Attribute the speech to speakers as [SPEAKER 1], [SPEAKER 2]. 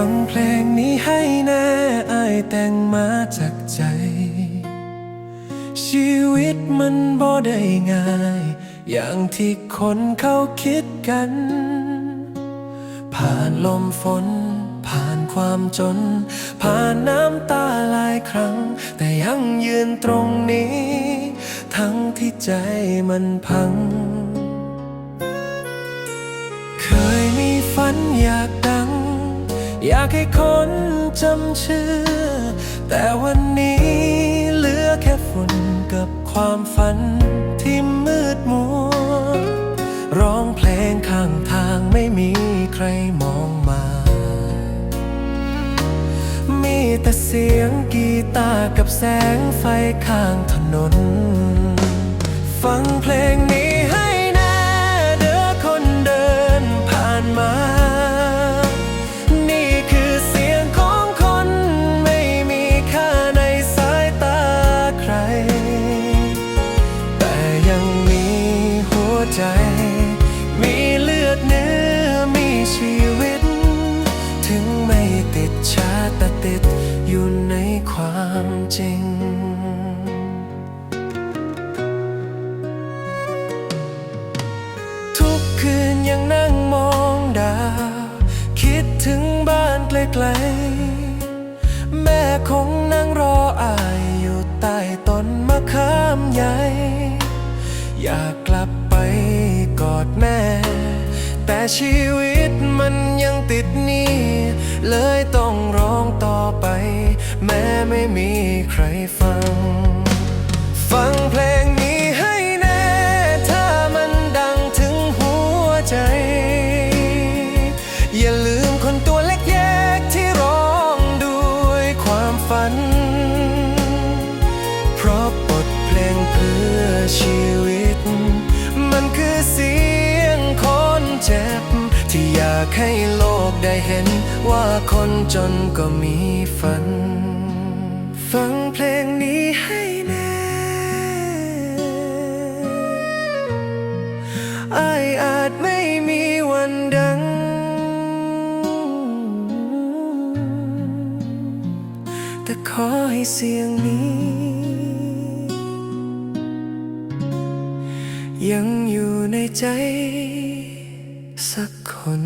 [SPEAKER 1] ฟังเพลงนี้ให้แน่อายแต่งมาจากใจ ชีวิตมันบ่ได้ง่าย อย่างที่คนเขาคิดกัน ผ่านลมฝน ผ่านความจน ผ่านน้ำตาหลายครั้ง แต่ยังยืนตรงนี้ ทั้งที่ใจมันพัง เคยมีฝันอยาก อยากให้คนจำชื่อ แต่วันนี้เหลือแค่ฝุ่นกับความฝันที่มืดมัว ร้องเพลงข้างทางไม่มีใครมองมา มีแต่เสียงกีตาร์กับแสงไฟข้างถนน ฟังเพลงนี้ ความจริง ทุกคืนยังนั่งมองดาว คิดถึงบ้านไกลๆ แม่คงนั่งรออายอยู่ใต้ต้นมะขามใหญ่ อยากกลับไปกอดแม่ แต่ชีวิตมันยังติดหนี้เลยต้องร้องตอไปแ่มีใครฟัง ฟังเพลงนี้ให้แน่ ถ้ามันดังถึงหัวใจ อย่าลืมคนตัวเล็กแยกที่ร้องด้วยความฝัน เพราะบทเพลงเพื่อชีวิต มันคือเสียงคนเจ็บ ที่อยากให้โลกได้เห็นว่าคนจนก็มีฝัน ฟังเพลงนี้ให้แน่อายอาจไม่มีวันดัง แต่ขอให้เสียงนี้ ยังอยู่ในใจสักคน